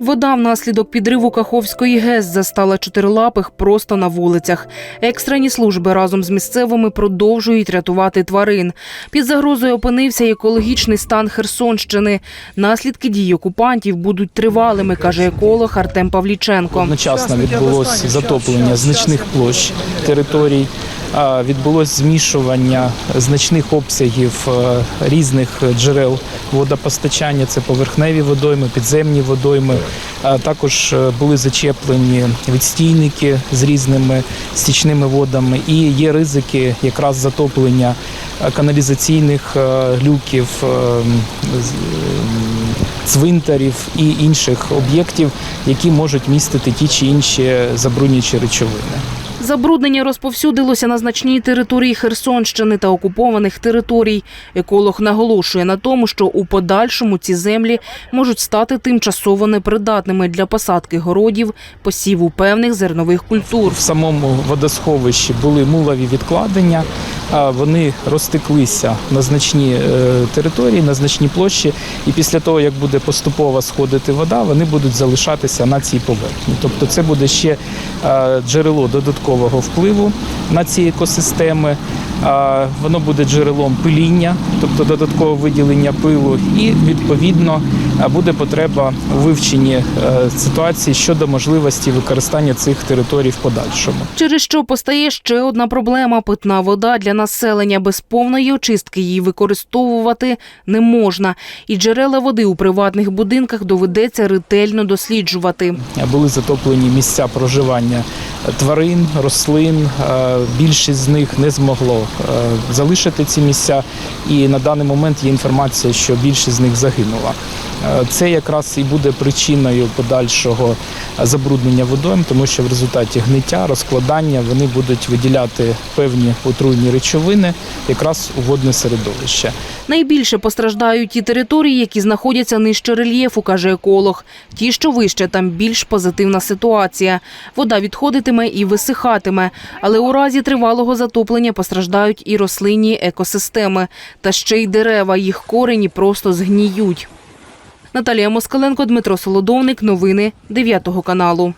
Вода внаслідок підриву Каховської ГЕС застала чотирилапих просто на вулицях. Екстрені служби разом з місцевими продовжують рятувати тварин. Під загрозою опинився екологічний стан Херсонщини. Наслідки дій окупантів будуть тривалими, каже еколог Артем Павліченко. Одночасно відбулося затоплення значних площ територій, відбулось змішування значних обсягів е, різних джерел водопостачання. Це поверхневі водойми, підземні водойми. Також е, були зачеплені відстійники з різними стічними водами, і є ризики якраз затоплення е, каналізаційних е, люків. цвинтарів і інших об'єктів, які можуть містити ті чи інші забруднюючі речовини. Забруднення розповсюдилося на значній території Херсонщини та окупованих територій. Еколог наголошує на тому, що у подальшому ці землі можуть стати тимчасово непридатними для посадки городів, посіву певних зернових культур. В самому водосховищі були мулові відкладення. А Вони розтеклися на значні е, території, на значні площі, і після того, як буде поступово сходити вода, вони будуть залишатися на цій поверхні. Тобто, це буде ще е, джерело додаткового впливу на ці екосистеми. Воно буде джерелом пиління, тобто додаткового виділення пилу, і відповідно буде потреба у вивченні е, ситуації щодо можливості використання цих територій в подальшому. Через що постає ще одна проблема: питна вода для населення без повної очистки її використовувати не можна. І джерела води у приватних будинках доведеться ретельно досліджувати. Були затоплені місця проживання тварин, рослин. Е, Більшість з них не змогло е, залишити ці місця, і на даний момент є інформація, що більшість з них загинула. Е, Це якраз і буде причиною подальшого забруднення водойм, тому що в результаті гниття, розкладання вони будуть виділяти певні отруйні речовини якраз у водне середовище. Найбільше постраждають ті території, які знаходяться нижче рельєфу, каже еколог. Ті, що вище, там більш позитивна ситуація. Вода відходитиме і висихатиме, але у разі тривалого затоплення постраждають і рослинні екосистеми, та ще й дерева. Їх корені просто згніють. Наталія Москаленко, Дмитро Солодовник. Новини 9 каналу.